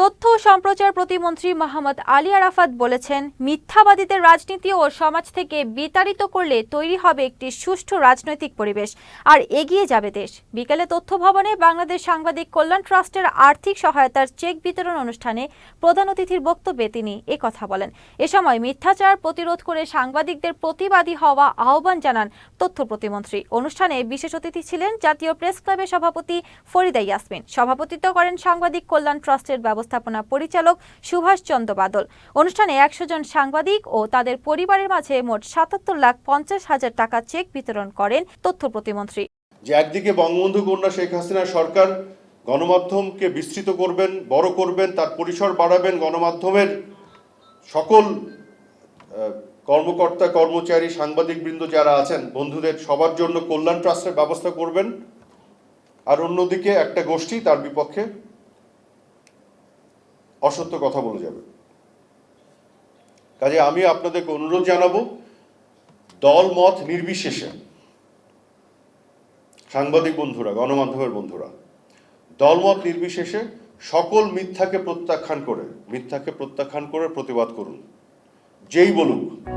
তথ্য ও সম্প্রচার প্রতিমন্ত্রী মোহাম্মদ আলী আরাফাত বলেছেন, মিথ্যাবাদীদের রাজনীতি ও সমাজ থেকে বিতাড়িত করলে তৈরি হবে একটি সুষ্ঠু রাজনৈতিক পরিবেশ। আর এগিয়ে যাবে দেশ। বিকেলে তথ্য ভবনে বাংলাদেশ সাংবাদিক কল্যাণ ট্রাস্টের আর্থিক সহায়তার চেক বিতরণ অনুষ্ঠানে প্রধান অতিথির বক্তব্যে তিনি কথা বলেন। এ সময় মিথ্যাচার প্রতিরোধ করে সাংবাদিকদের প্রতিবাদী হওয়া আহ্বান জানান তথ্য প্রতিমন্ত্রী। অনুষ্ঠানে বিশেষ অতিথি ছিলেন জাতীয় প্রেস ক্লাবের সভাপতি ফরিদা ইয়াসমিন। সভাপতিত্ব করেন সাংবাদিক কল্যাণ ট্রাস্টের ব্যবস্থাপনা পরিচালক সুভাষ চন্দ্র বাদল। অনুষ্ঠানে একশো জন সাংবাদিক ও তাদের পরিবারের মাঝে মোট সাতাত্তর লাখ পঞ্চাশ হাজার টাকা চেক বিতরণ করেন তথ্য প্রতিমন্ত্রী। যে একদিকে বঙ্গবন্ধু কন্যা শেখ হাসিনা সরকার গণমাধ্যমকে বিস্তৃত করবেন, বড় করবেন, তার পরিসর বাড়াবেন গণমাধ্যমের সকল কর্মকর্তা, কর্মচারী, সাংবাদিকবৃন্দ যারা আছেন, বন্ধুদের সবার জন্য কল্যাণ ট্রাস্টের ব্যবস্থা করবেন। আর অন্যদিকে একটা গোষ্ঠী তার বিপক্ষে অসত্য কথা বলে যাবে। কাজে আমি আপনাদেরকে অনুরোধ জানাব দল মত নির্বিশেষে, সাংবাদিক বন্ধুরা, গণমাধ্যমের বন্ধুরা, দলমত নির্বিশেষে সকল মিথ্যাকে প্রত্যাখ্যান করে, মিথ্যাকে প্রত্যাখ্যান করে প্রতিবাদ করুন। যেই বলুক।